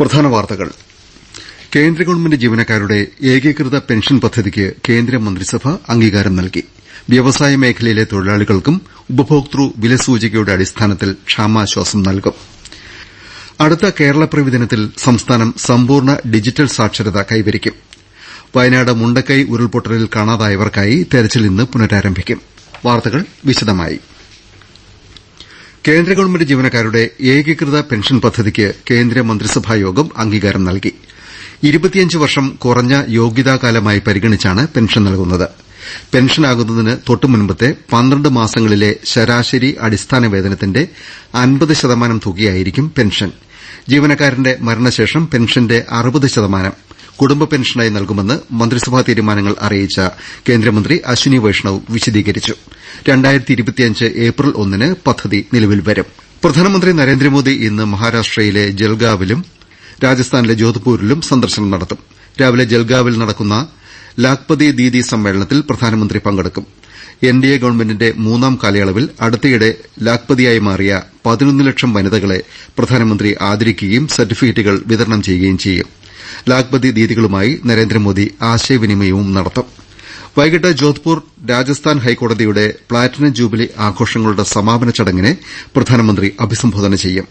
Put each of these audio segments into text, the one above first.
പ്രധാന വാർത്തകൾ. കേന്ദ്ര ഗവൺമെന്റ് ജീവനക്കാരുടെ ഏകീകൃത പെൻഷൻ പദ്ധതിക്ക് കേന്ദ്രമന്ത്രിസഭ അംഗീകാരം നൽകി. വ്യവസായ മേഖലയിലെ തൊഴിലാളികൾക്കും ഉപഭോക്തൃ വിലസൂചികയുടെ അടിസ്ഥാനത്തിൽ ക്ഷാമാശ്വാസം നൽകും. അടുത്ത കേരളപ്പിറവി ദിനത്തിൽ സംസ്ഥാനം സമ്പൂർണ ഡിജിറ്റൽ സാക്ഷരത കൈവരിക്കും. വയനാട് മുണ്ടക്കൈ ഉരുൾപൊട്ടലിൽ കാണാതായവർക്കായി തെരച്ചിൽ ഇന്ന് പുനരാരംഭിക്കും. വാർത്തകൾ വിശദമായി. കേന്ദ്ര ഗവൺമെന്റ് ജീവനക്കാരുടെ ഏകീകൃത പെൻഷൻ പദ്ധതിക്ക് കേന്ദ്ര മന്ത്രിസഭായോഗം അംഗീകാരം നൽകി. ഇരുപത്തിയഞ്ച് വർഷം കുറഞ്ഞ യോഗ്യതാകാലമായി പരിഗണിച്ചാണ് പെൻഷൻ നൽകുന്നത്. പെൻഷനാകുന്നതിന് തൊട്ടുമുൻപത്തെ പന്ത്രണ്ട് മാസങ്ങളിലെ ശരാശരി അടിസ്ഥാന വേതനത്തിന്റെ അൻപത് ശതമാനം തുകയായിരിക്കും പെൻഷൻ. ജീവനക്കാരന്റെ മരണശേഷം പെൻഷന്റെ അറുപത് ശതമാനം കുടുംബ പെൻഷനായി നൽകുമെന്ന് മന്ത്രിസഭാ തീരുമാനങ്ങൾ അറിയിച്ച കേന്ദ്രമന്ത്രി അശ്വിനി വൈഷ്ണവ് വിശദീകരിച്ചു. ഏപ്രിൽ ഒന്നിന് പദ്ധതി നിലവിൽ വരും. പ്രധാനമന്ത്രി നരേന്ദ്രമോദി ഇന്ന് മഹാരാഷ്ട്രയിലെ ജൽഗാവിലും രാജസ്ഥാനിലെ ജോധ്പൂരിലും സന്ദർശനം നടത്തും. രാവിലെ ജൽഗാവിൽ നടക്കുന്ന ലാഖ്പതി ദീദി സമ്മേളനത്തിൽ പ്രധാനമന്ത്രി പങ്കെടുക്കും. എൻഡിഎ ഗവൺമെന്റിന്റെ മൂന്നാം കാലയളവിൽ അടുത്തിടെ ലാഖ്പതിയായി മാറിയ പതിനൊന്ന് ലക്ഷം വനിതകളെ പ്രധാനമന്ത്രി ആദരിക്കുകയും സർട്ടിഫിക്കറ്റുകൾ വിതരണം ചെയ്യുകയും ചെയ്യും. ലാഖ്പതി ദീദികളുമായി നരേന്ദ്രമോദി ആശയവിനിമയവും നടത്തും. വൈകിട്ട് ജോധ്പൂർ രാജസ്ഥാൻ ഹൈക്കോടതിയുടെ പ്ലാറ്റിനം ജൂബിലി ആഘോഷങ്ങളുടെ സമാപന ചടങ്ങിനെ പ്രധാനമന്ത്രി അഭിസംബോധന ചെയ്യും.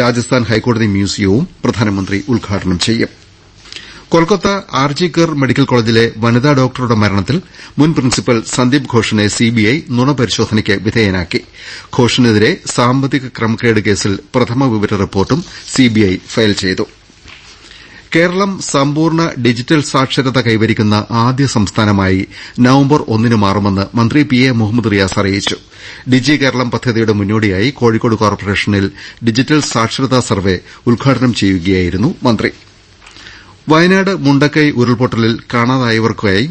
രാജസ്ഥാൻ ഹൈക്കോടതി മ്യൂസിയവും പ്രധാനമന്ത്രി ഉദ്ഘാടനം ചെയ്യും. കൊൽക്കത്ത ആർജിക്കർ മെഡിക്കൽ കോളേജിലെ വനിതാ ഡോക്ടറുടെ മരണത്തിൽ മുൻ പ്രിൻസിപ്പൽ സന്ദീപ് ഘോഷിനെ സിബിഐ നുണപരിശോധനയ്ക്ക് വിധേയനാക്കി. ഘോഷിനെതിരെ സാമ്പത്തിക ക്രമക്കേട് കേസിൽ പ്രഥമ വിവര റിപ്പോർട്ടും സിബിഐ ഫയൽ ചെയ്തു. കേരളം സമ്പൂർണ ഡിജിറ്റൽ സാക്ഷരത കൈവരിക്കുന്ന ആദ്യ സംസ്ഥാനമായി നവംബർ ഒന്നിന് മാറുമെന്ന് മന്ത്രി പി എ മുഹമ്മദ് റിയാസ് അറിയിച്ചു. ഡിജി കേരളം പദ്ധതിയുടെ മുന്നോടിയായി കോഴിക്കോട് കോർപ്പറേഷനിൽ ഡിജിറ്റൽ സാക്ഷരതാ സർവേ ഉദ്ഘാടനം ചെയ്യുകയായിരുന്നു മന്ത്രി. വയനാട് മുണ്ടക്കൈ ഉരുൾപൊട്ടലിൽ കാണാതായവർക്കായി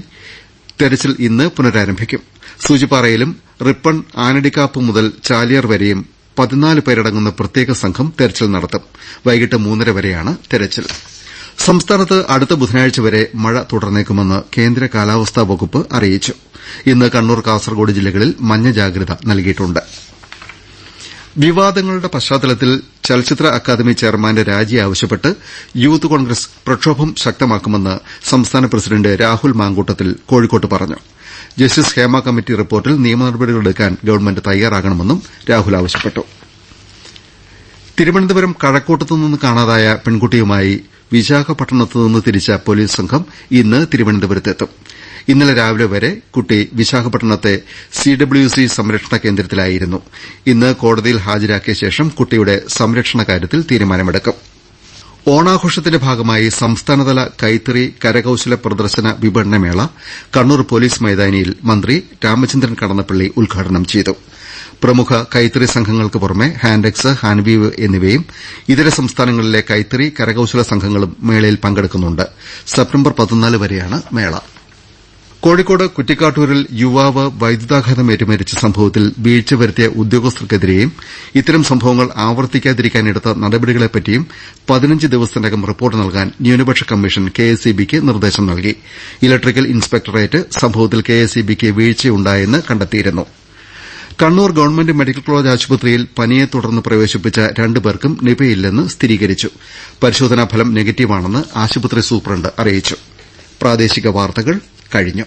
തെരച്ചിൽ ഇന്ന് പുനരാരംഭിക്കും. സൂചിപ്പാറയിലും റിപ്പൺ ആനടിക്കാപ്പ് മുതൽ ചാലിയാർ വരെയും പതിനാല് പേരടങ്ങുന്ന പ്രത്യേക സംഘം തെരച്ചിൽ നടത്തും. വൈകിട്ട് മൂന്നര വരെയാണ് തെരച്ചിൽ. സംസ്ഥാനത്ത് അടുത്ത ബുധനാഴ്ച വരെ മഴ തുടർന്നേക്കുമെന്ന് കേന്ദ്ര കാലാവസ്ഥാ വകുപ്പ് അറിയിച്ചു. ഇന്ന് കണ്ണൂർ കാസർകോട് ജില്ലകളിൽ മഞ്ഞ ജാഗ്രത നൽകിയിട്ടുണ്ട്. വിവാദങ്ങളുടെ പശ്ചാത്തലത്തിൽ ചലച്ചിത്ര അക്കാദമി ചെയർമാന്റെ രാജി ആവശ്യപ്പെട്ട് യൂത്ത് കോൺഗ്രസ് പ്രക്ഷോഭം ശക്തമാക്കുമെന്ന് സംസ്ഥാന പ്രസിഡന്റ് രാഹുൽ മാങ്കൂട്ടത്തിൽ കോഴിക്കോട്ട് പറഞ്ഞു. ജസ്റ്റിസ് ഹേമ കമ്മിറ്റി റിപ്പോർട്ടിൽ നിയമനടപടികളെടുക്കാൻ ഗവൺമെന്റ് തയ്യാറാകണമെന്നും രാഹുൽ ആവശ്യപ്പെട്ടു. തിരുവനന്തപുരം കഴക്കൂട്ടത്തുനിന്ന് കാണാതായ പെൺകുട്ടിയുമായി വിശാഖപട്ടണത്തുനിന്ന് തിരിച്ച പോലീസ് സംഘം ഇന്ന് തിരുവനന്തപുരത്തെത്തും. ഇന്നലെ രാവിലെ വരെ കുട്ടി വിശാഖപട്ടണത്തെ സിഡബ്ല്യുസി സംരക്ഷണ കേന്ദ്രത്തിലായിരുന്നു. ഇന്ന് കോടതിയിൽ ഹാജരാക്കിയ ശേഷം കുട്ടിയുടെ സംരക്ഷണ കാര്യത്തിൽ തീരുമാനമെടുക്കും. ഓണാഘോഷത്തിന്റെ ഭാഗമായി സംസ്ഥാനതല കൈത്തറി കരകൌശല പ്രദർശന വിപണനമേള കണ്ണൂർ പോലീസ് മൈതാനിയിൽ മന്ത്രി രാമചന്ദ്രൻ കടന്നപ്പള്ളി ഉദ്ഘാടനം ചെയ്തു. പ്രമുഖ കൈത്തറി സംഘങ്ങൾക്ക് പുറമെ ഹാൻഡെക്സ് ഹാൻവീവ് എന്നിവയും ഇതര സംസ്ഥാനങ്ങളിലെ കൈത്തറി കരകൌശല സംഘങ്ങളും മേളയിൽ പങ്കെടുക്കുന്നുണ്ട്. സെപ്റ്റംബർ വരെയാണ് മേള. കോഴിക്കോട് കുറ്റിക്കാട്ടൂരിൽ യുവാവ് വൈദ്യുതാഘാതമേറ്റ് മരിച്ച സംഭവത്തിൽ വീഴ്ച വരുത്തിയ ഉദ്യോഗസ്ഥർക്കെതിരെയും ഇത്തരം സംഭവങ്ങൾ ആവർത്തിക്കാതിരിക്കാനെടുത്ത നടപടികളെപ്പറ്റിയും പതിനഞ്ച് ദിവസത്തിനകം റിപ്പോർട്ട് നൽകാൻ ന്യൂനപക്ഷ കമ്മീഷൻ കെഎസ്ഇബിക്ക് നിർദ്ദേശം നൽകി. ഇലക്ട്രിക്കൽ ഇൻസ്പെക്ടറേറ്റ് സംഭവത്തിൽ കെഎസ്ഇബിക്ക് വീഴ്ചയുണ്ടായെന്ന് കണ്ടെത്തിയിരുന്നു. കണ്ണൂർ ഗവൺമെന്റ് മെഡിക്കൽ കോളേജ് ആശുപത്രിയിൽ പനിയെ തുടർന്ന് പ്രവേശിപ്പിച്ച രണ്ടുപേർക്കും നിപയില്ലെന്ന് സ്ഥിരീകരിച്ചു. പരിശോധനാ ഫലം നെഗറ്റീവാണെന്ന് ആശുപത്രി സൂപ്രണ്ട് അറിയിച്ചു. കഴിഞ്ഞു